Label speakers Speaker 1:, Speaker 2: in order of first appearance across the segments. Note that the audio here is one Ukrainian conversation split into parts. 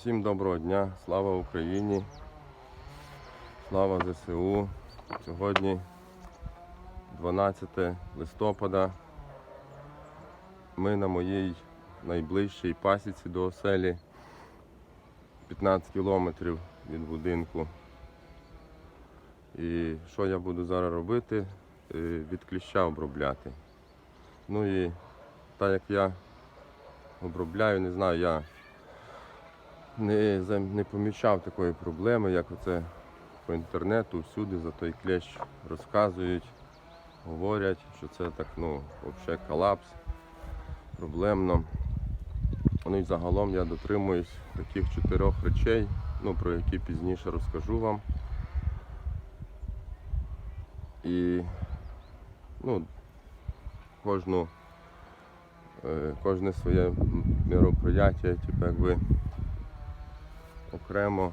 Speaker 1: Всім доброго дня, слава Україні, слава ЗСУ. Сьогодні 12 листопада. Ми на моїй найближчій пасіці до оселі 15 кілометрів від будинку. І що я буду зараз робити? Е, Від кліща обробляти. Ну і так як я обробляю, не знаю, я не, не помічав такої проблеми, як оце по інтернету, всюди за той клещ розказують, говорять, що це так, ну, взагалі колапс, проблемно. Ну і загалом я дотримуюсь таких чотирьох речей, ну, про які пізніше розкажу вам. І ну, кожну, е, кожне своє м- мероприяття, типу, якби окремо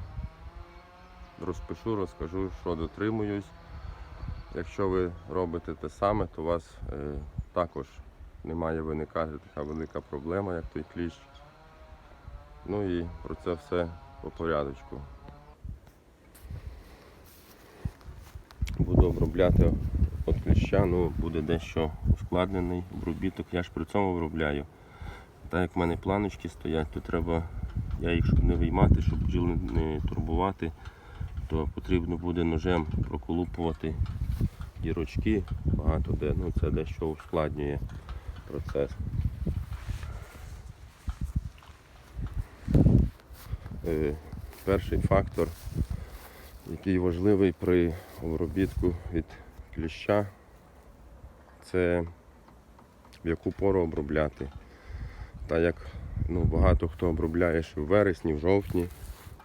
Speaker 1: розпишу, розкажу, що дотримуюсь. Якщо ви робите те саме, то у вас е, також не має виникати така велика проблема, як той кліщ. Ну і про це все по порядочку. Буду обробляти от кліща, ну буде дещо ускладнений обробіток. Я ж при цьому обробляю. Так як в мене планочки стоять, то треба, я їх щоб не виймати, щоб бджіл не, турбувати, то потрібно буде ножем проколупувати дірочки, багато де, ну це дещо ускладнює процес. Е, перший фактор, який важливий при обробітку від кліща, це в яку пору обробляти. Так як ну, багато хто обробляє ще в вересні, в жовтні,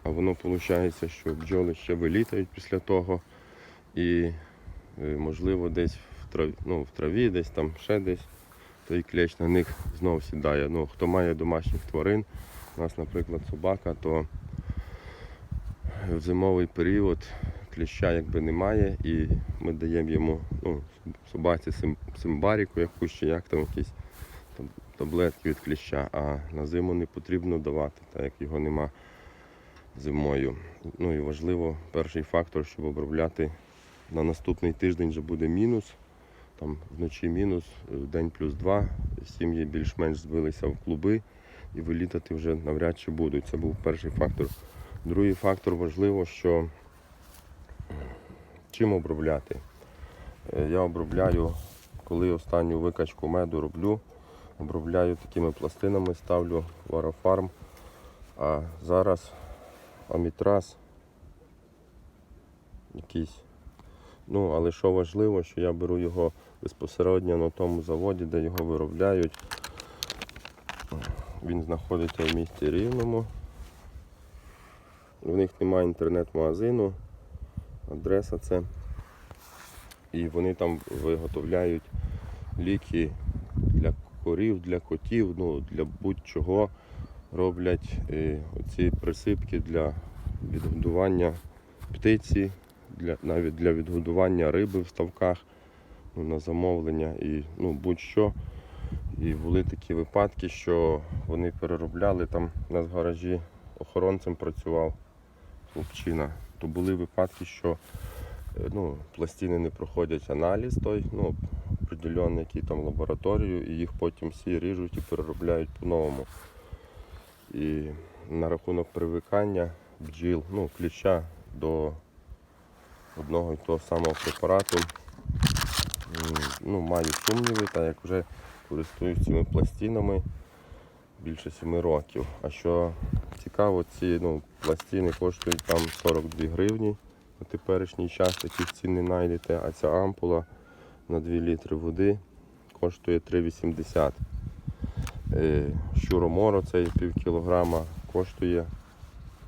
Speaker 1: а воно виходить, що бджоли ще вилітають після того. І е, можливо десь в траві, ну, в траві, десь там ще десь той клещ на них знову сідає. Ну, хто має домашніх тварин, у нас, наприклад, собака, то в зимовий період кліща якби немає і ми даємо йому ну, собаці сим- симбаріку якусь чи як там там, таблетки від кліща, а на зиму не потрібно давати, так як його нема зимою. Ну і важливо, перший фактор, щоб обробляти на наступний тиждень вже буде мінус. Там вночі мінус, в день плюс два. Сім'ї більш-менш збилися в клуби і вилітати вже навряд чи будуть. Це був перший фактор. Другий фактор важливо, що чим обробляти. Е, Я обробляю, коли останню викачку меду роблю, обробляю такими пластинами, ставлю варафарм. А зараз амітраз якийсь. Ну, але що важливо, що я беру його безпосередньо на тому заводі, де його виробляють. Він знаходиться в місті Рівному. В них немає інтернет-магазину, адреса це. І вони там виготовляють ліки для корів, для котів, ну, для будь-чого роблять е, оці присипки для відгодування птиці, для, навіть для відгодування риби в ставках ну, на замовлення і ну, будь-що. І були такі випадки, що вони переробляли там у нас в гаражі охоронцем працював хлопчина. То були випадки, що е, ну, пластини не проходять аналіз той, ну, определенний, який там лабораторію, і їх потім всі ріжуть і переробляють по-новому. І на рахунок привикання бджіл, ну, кліща до одного і того самого препарату. Ну, маю сумніви, так як вже користуюсь цими пластинами більше 7 років. А що цікаво, ці ну, пластини коштують там 42 гривні на теперішній час, таких цін не знайдете, а ця ампула на 2 літри води коштує 3,80. Е, Щуроморо цей пів кілограма коштує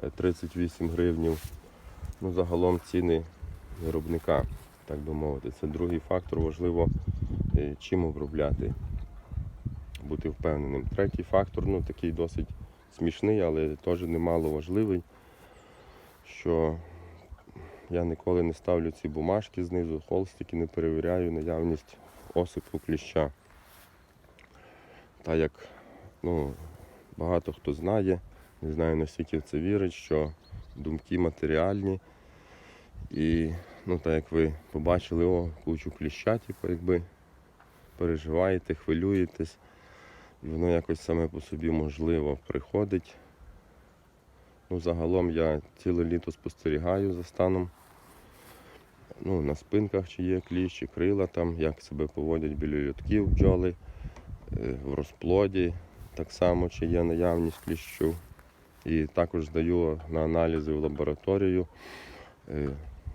Speaker 1: е, 38 гривнів. Ну, загалом ціни виробника, так би мовити. Це другий фактор, важливо е, чим обробляти, бути впевненим. Третій фактор, ну такий досить смішний, але теж немало важливий, що я ніколи не ставлю ці бумажки знизу, холстики, не перевіряю наявність осипу кліща. Так як ну, багато хто знає, Не знаю наскільки в це вірить, що думки матеріальні. І ну, так як ви побачили, о, кучу кліща, типу, якби переживаєте, хвилюєтесь, і воно якось саме по собі можливо приходить. Ну, загалом я ціле літо спостерігаю за станом. Ну, на спинках чи є кліщ, чи крила там, як себе поводять біля льотків бджоли, е, в розплоді, так само, чи є наявність кліщу. І також здаю на аналізи в лабораторію е,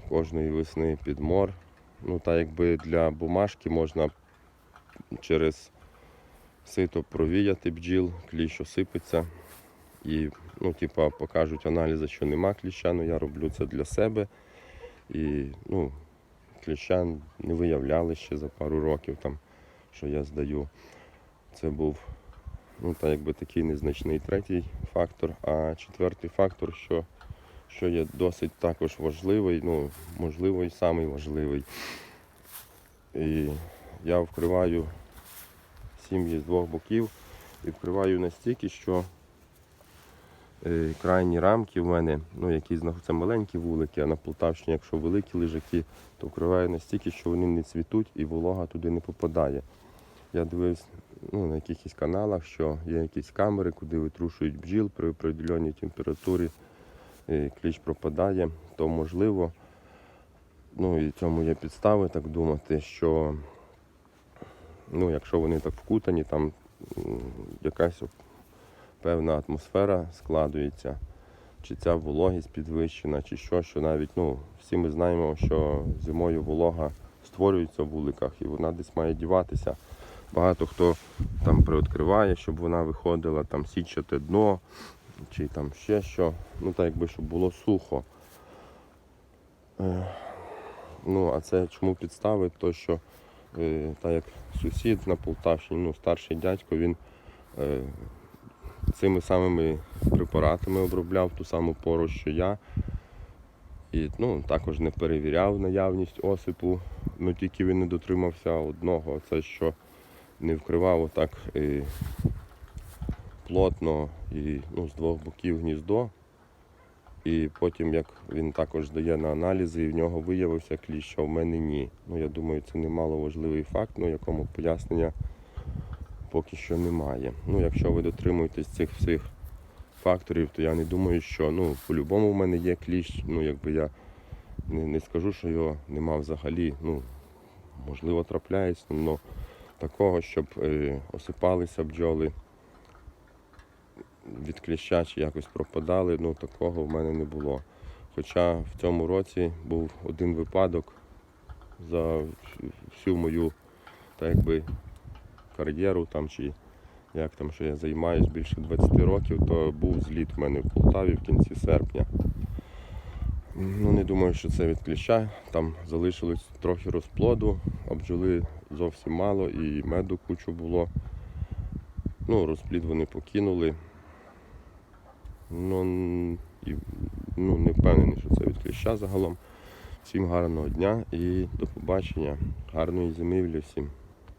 Speaker 1: кожної весни підмор. Ну, так якби для бумажки можна через сито провіяти бджіл, кліщ осипеться. І ну, типа, покажуть аналізи, що нема кліща, але я роблю це для себе. І ну, кліща не виявляли ще за пару років, там, що я здаю. Це був ну, так, якби такий незначний третій фактор. А четвертий фактор, що, що є досить також важливий, ну, можливо, і самий важливий. І я вкриваю сім'ї з двох боків і вкриваю настільки, що крайні рамки в мене, ну, які знаходяться маленькі вулики, а на Полтавщині, якщо великі лежаки, то вкриваю настільки, що вони не цвітуть і волога туди не попадає. Я дивився ну, на якихось каналах, що є якісь камери, куди витрушують бджіл при определеній температурі, і кліщ пропадає, то можливо, ну і цьому є підстави так думати, що ну, якщо вони так вкутані, там якась певна атмосфера складується, чи ця вологість підвищена, чи що, що навіть ну, всі ми знаємо, що зимою волога створюється в вуликах і вона десь має діватися. Багато хто там приоткриває, щоб вона виходила, там січати дно, чи там ще що. Ну так якби щоб було сухо. Е, Ну, а це чому підстави? То що е, так як сусід на Полтавщині, ну, старший дядько, він е, цими самими препаратами обробляв ту саму пору, що я. І ну, також не перевіряв наявність осипу, ну тільки він не дотримався одного, це що не вкривав отак е, плотно і ну, з двох боків гніздо. І потім, як він також здає на аналізи, і в нього виявився кліщ, а в мене ні. Ну, я думаю, це немало важливий факт, ну, якому пояснення поки що немає. Ну, якщо ви дотримуєтесь цих всіх факторів, то я не думаю, що ну, по-любому в мене є кліщ. Ну, якби я не, не скажу, що його нема взагалі. Ну, можливо, трапляється, але такого, щоб е, осипалися бджоли від кліща чи якось пропадали, ну такого в мене не було. Хоча в цьому році був один випадок за всю мою так якби, кар'єру там, чи як там, що я займаюсь більше 20 років, то був зліт в мене в Полтаві в кінці серпня. Ну, не думаю, що це від кліща. Там залишилось трохи розплоду, а бджоли зовсім мало і меду кучу було. Ну, розплід вони покинули. Ну, і, ну, не впевнений, що це від кліща загалом. Всім гарного дня і до побачення. Гарної зимівлі всім.